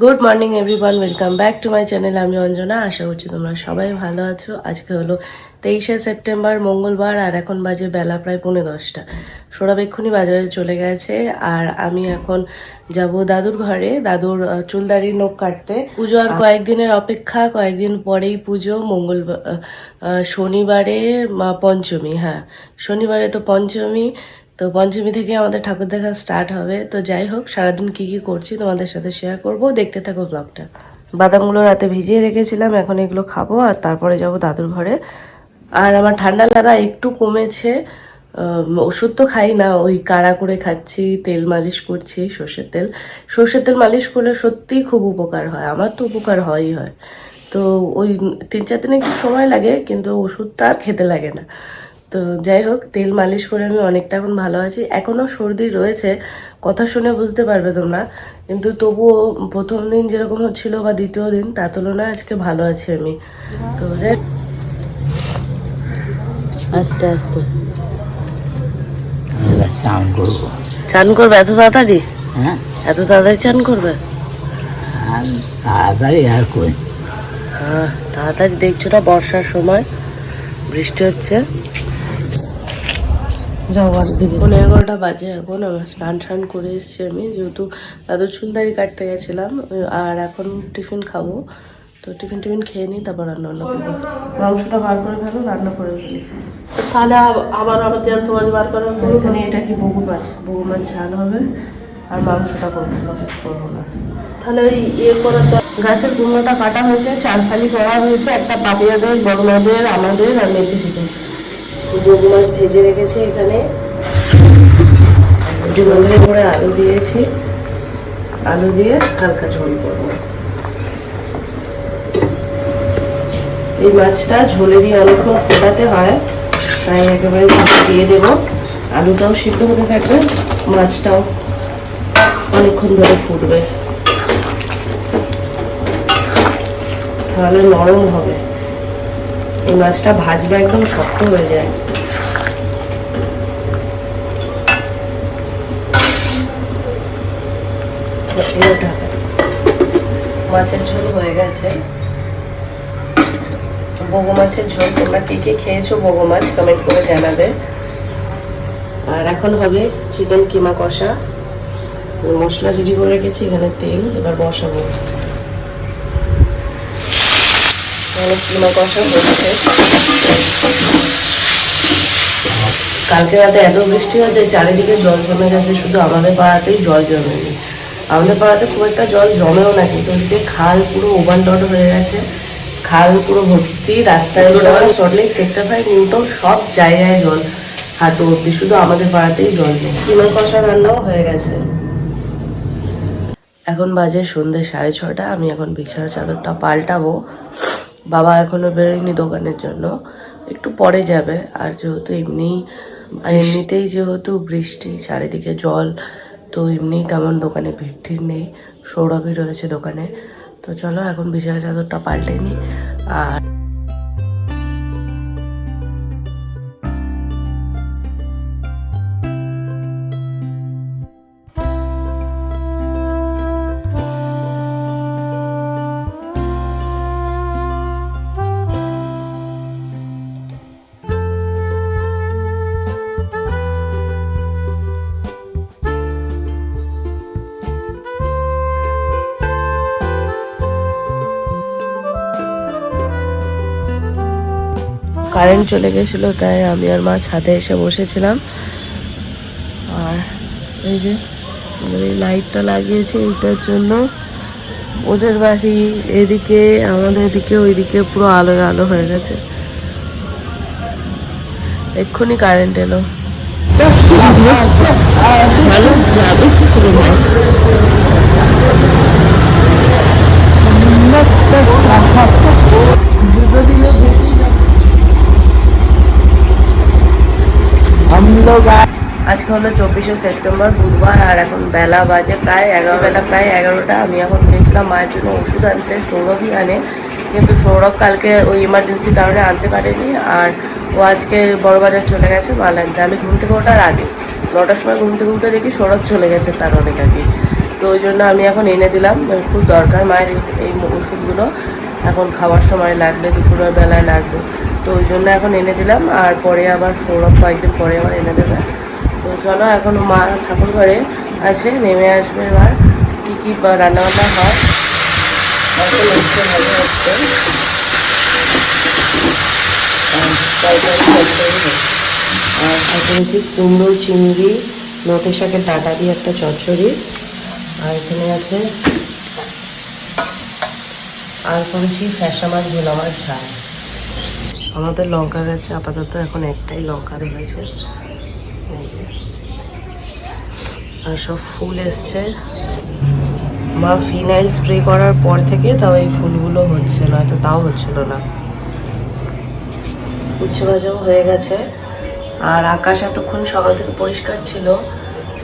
Good morning everyone welcome back to my channel আমি অঞ্জনা। আশা করছি তোমরা সবাই ভালো আছো। আজকে হলো তেইশে সেপ্টেম্বর মঙ্গলবার আর এখন বাজে বেলা প্রায় পৌনে দশটা। সৌরভ এক্ষুনি বাজারে চলে গেছে আর আমি এখন যাব দাদুর ঘরে। দাদুর চুলদারি নখ কাটতে। পুজো আর কয়েকদিনের অপেক্ষা কয়েকদিন পরেই পুজো। মঙ্গলবার শনিবারে মা পঞ্চমী। হ্যাঁ শনিবারে তো পঞ্চমী। তো পঞ্চমী থেকে আমাদের ঠাকুর দেখা স্টার্ট হবে। তো যাই হোক সারাদিন কি কি করছি তোমাদের সাথে শেয়ার করব। দেখতে থাকো ব্লগটা বাদামগুলো রাতে ভিজিয়ে রেখেছিলাম এখন এগুলো খাব আর তারপরে যাব দাদুর ঘরে। আর আমার ঠান্ডা লাগা একটু কমেছে। ওষুধ তো খাই না ওই কাড়া করে খাচ্ছি তেল মালিশ করছি সর্ষের তেল। সর্ষের তেল মালিশ করলে সত্যিই খুব উপকার হয় আমার তো উপকার হয়ই হয়। তো ওই তিন চার দিন একটু সময় লাগে কিন্তু ওষুধটা আর খেতে লাগে না। তো যাই হোক তেল মালিশ করে আমি অনেকটা এখন ভালো আছি। এখনও সর্দি রয়েছে কথা শুনে বুঝতে পারবে তোমরা। কিন্তু তবুও প্রথম দিন যেরকম হচ্ছিল বা দ্বিতীয় দিন তার তুলনায় আজকে ভালো আছি আমি। তো যাই আস্তে আস্তে। চান করব। চান করবে? এত তাড়াতাড়ি? হ্যাঁ। এত তাড়াতাড়ি চান করবে? আর তাড়াতাড়ি আর কই? হ্যাঁ তাড়াতাড়ি দেখছ না বর্ষার সময়? বৃষ্টি হচ্ছে। যাও আর দিকে। পনেরো এগারোটা বাজে এখন আমার স্নান টান করে এসেছি আমি যেহেতু দাদুর চুলদারি কাটতে গেছিলাম আর এখন টিফিন খাব। তো টিফিন টিফিন খেয়ে নিই তারপর রান্না বান্না করব। মাংসটা বার করে ফেলো রান্না করে ফেলি। তাহলে আবার আবার জ্যান্ত মাছ বার করা এখানে এটা কি বগু মাছ? বগু মাছ ঝাল হবে আর মাংসটা করব করব না। তাহলে ওই ইয়ে দর- গাছের কুমড়োটা কাটা হয়েছে চাল ফালি করা হয়েছে একটা পাপিয়াদের বড় মাদের আমাদের আর মেথি বগু মাছ ভেজে রেখেছি এখানে। ডিমের করে আলু দিয়েছি। আলু দিয়ে হালকা ঝোল করব। এই মাছটা ঝোলে দিয়ে অনেকক্ষণ ফোটাতে হয়, তাই একেবারে দিয়ে দেবো। আলুটাও সিদ্ধ হতে থাকবে, মাছটাও অনেকক্ষণ ধরে ফুটবে। তাহলে নরম হবে। এই মাছটা ভাজবে একদম শক্ত হয়ে যায়। মাছের ঝোল হয়ে গেছে। বগো মাছের ঝোল তোমরা কে কে খেয়েছো বগো মাছ কমেন্ট করে জানাবে। আর এখন হবে চিকেন কিমা কষা। মশলা রেডি করে রেখেছি এখানে তেল এবার বসাবো। কিমা কষা হচ্ছে কালকে রাতে এত বৃষ্টি হয়েছে চারিদিকে জল জমে গেছে শুধু আমাদের পাড়াতেই জল জমেনি আমাদের পাড়াতে খুব একটা জল জমেও না কিন্তু ওদিকে খাল পুরো ওভারলোড হয়ে গেছে খাল পুরো ভর্তি রাস্তায় সল্টলেক সেক্টর ফাইভ নিউটন সব জায়গায় জল হাঁটু অব্দি শুধু আমাদের পাড়াতেই জল নেই। কিমা কষা রান্নাও হয়ে গেছে। এখন বাজে সন্ধ্যে সাড়ে ছটা আমি এখন বিছানা চাদরটা পাল্টাবো। বাবা এখনও বেরোয়নি দোকানের জন্য। একটু পরে যাবে আর যেহেতু এমনি এমনিতেই যেহেতু বৃষ্টি চারিদিকে জল তো এমনি তেমন দোকানে ভিড় টিড় নেই। সৌরভই রয়েছে দোকানে। তো চলো এখন বিছানা চাদরটা পাল্টে নিই আর কারেন্ট চলে গেছিল, তাই আমি আর মা ছাদে এসে বসেছিলাম। আর এই যে আমাদের লাইটটা লাগিয়েছে, এইটার জন্য ওদের বাড়ি এদিকে, আমাদের এদিকে, ওইদিকে পুরো আলোর আলো হয়ে গেছে। এক্ষুনি কারেন্ট এলো। ভালো যাবে কি করে আজকে হলো চব্বিশে সেপ্টেম্বর, বুধবার, আর এখন বেলা বাজে প্রায় এগারো, বেলা প্রায় এগারোটা। আমি এখন গিয়েছিলাম মায়ের জন্য ওষুধ আনতে সৌরভই আনে। কিন্তু সৌরভ কালকে ওই ইমার্জেন্সি কারণে আনতে পারেনি, আর ও আজকে বড় বাজার চলে গেছে মাল আনতে আমি ঘুম থেকে ওঠার আগে, নটার সময় ঘুম থেকে উঠে দেখি সৌরভ চলে গেছে তার অনেক আগে। তো ওই জন্য আমি এখন এনে দিলাম খুব দরকার মায়ের এই ওষুধগুলো। এখন খাওয়ার সময় লাগবে, দুপুরের বেলায় লাগবে। তো ওই জন্য এখন এনে দিলাম, আর পরে আবার সৌরভ কয়েকদিন পরে আবার এনে দেবে। তো চলো এখন মা ঠাকুর ঘরে আছে, নেমে আসবে এবার। কী কী রান্নাবান্না হয়? ভালো সাথে কুমড়ো চিংড়ি নোটে শাকের ডাটা দিয়ে একটা চচ্চড়ি, আর এখানে আছে আর করেছি ফ্যাসা মাছ ঝোলা মাছ, ঝাল। আমাদের লঙ্কা গাছে আপাতত এখন একটাই লঙ্কা যে। আর সব ফুল এসছে। মা ফিনাইল স্প্রে করার পর থেকে তাও এই ফুলগুলো হচ্ছে নয়তো তাও হচ্ছিল না। উচ্ছে ভাজাও হয়ে গেছে। আর আকাশ এতক্ষণ সকাল থেকে পরিষ্কার ছিল,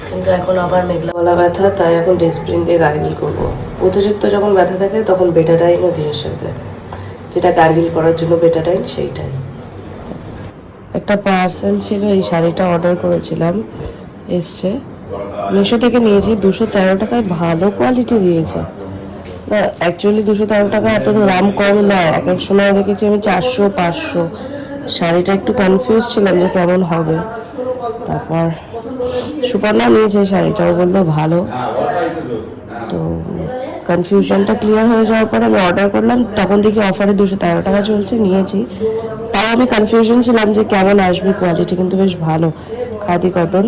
কিন্তু এখন আবার মেঘলা গলা ব্যথা, তাই এখন ডেসপ্রিন দিয়ে গার্গিল করব। অতিরিক্ত যখন ব্যথা থাকে, তখন বেটাডাইনও দিয়ে। সাথে যেটা গার্গিল করার জন্য বেটাডাইন সেইটাই। একটা পার্সেল ছিল, এই শাড়িটা অর্ডার করেছিলাম, এসছে। মিশো থেকে নিয়েছি, দুশো তেরো টাকায় ভালো কোয়ালিটি দিয়েছে। না অ্যাকচুয়ালি দুশো তেরো টাকা এত দাম কম না। এক এক সময় দেখেছি আমি চারশো, পাঁচশো। শাড়িটা একটু কনফিউজ ছিলাম যে কেমন হবে। তারপর সুপর্ণা নিয়েছে, শাড়িটাও বলল ভালো। তো কনফিউশনটা ক্লিয়ার হয়ে যাওয়ার পর আমি অর্ডার করলাম, তখন দেখি অফারে দুশো তেরো টাকা চলছে, নিয়েছি। তাও আমি কনফিউশন ছিলাম যে কেমন আসবে কোয়ালিটি কিন্তু বেশ ভালো। খাদি কটন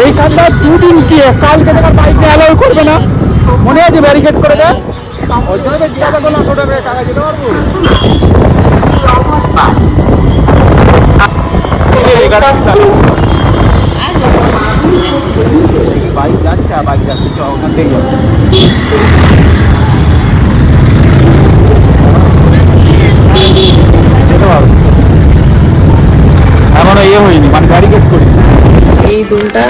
এইখানটা দুদিন কি? কালকে তোমার বাইক অ্যালাউ করবে না? মনে আছে ব্যারিকেড করে দেয়? জিজ্ঞাসা করলাম করে টাকা দিতে পারব? বাইক যাচ্ছে আর বাইক যাচ্ছে চ, ওখান থেকে পারবে। এখনও ইয়ে হয়নি মানে করি এই দুলটা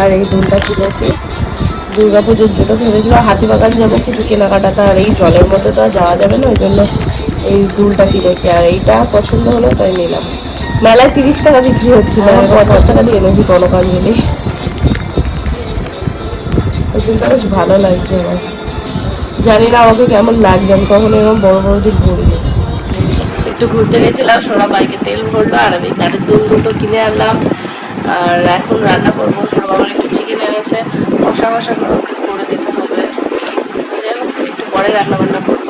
আর এই দুলটা কিনেছি দুর্গা পুজোর জন্য ভেবেছিলাম হাতিবাগান যাব কিছু কেনাকাটা আর এই জলের মধ্যে তো আর যাওয়া যাবে না ওই জন্য এই দুলটা কিনেছি। আর এইটা পছন্দ হলো তাই নিলাম। মেলায় তিরিশ টাকা বিক্রি হচ্ছিল। পঞ্চাশ টাকা দিয়ে এনেছি কনকাঞ্জলি। ওই দুলটা বেশ ভালো লাগছে আমার। জানি না আমাকে কেমন লাগবে আমি কখনো এরকম বড় বড় দিন পড়িনি একটু ঘুরতে গেছিলাম সোনা বাইকে তেল ভরলো আর আমি কাঠের দুল দুটো কিনে আনলাম। আর এখন রান্না করব সোনা বাবার একটু চিকেন এনেছে মশা মশা করে দিতে হবে। একটু পরে রান্না বান্না করব।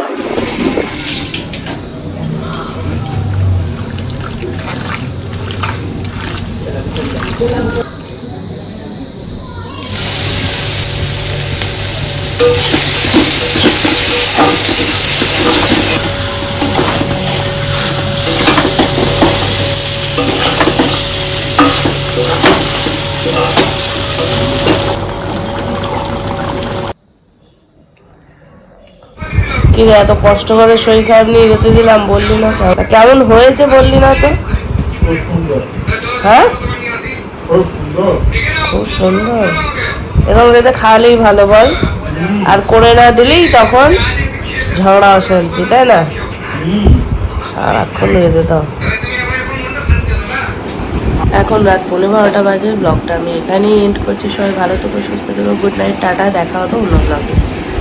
কি রে এত কষ্ট করে শরীর খারাপ নিয়ে যেতে দিলাম, বললি না? কেমন হয়েছে বললি না তো হ্যাঁ খুব সুন্দর। এরকম রেতে খাওয়ালেই ভালো বল। আর করে না দিলেই তখন ঝগড়া অশান্তি, তাই না? সারাক্ষণ রেঁধে দাও এখন রাত পনেরো বারোটা বাজে, ব্লগটা আমি এখানেই এন্ড করছি। সবাই ভালো থেকো, সুস্থ থেকো গুড নাইট টাটা, দেখা হবে অন্য ব্লগে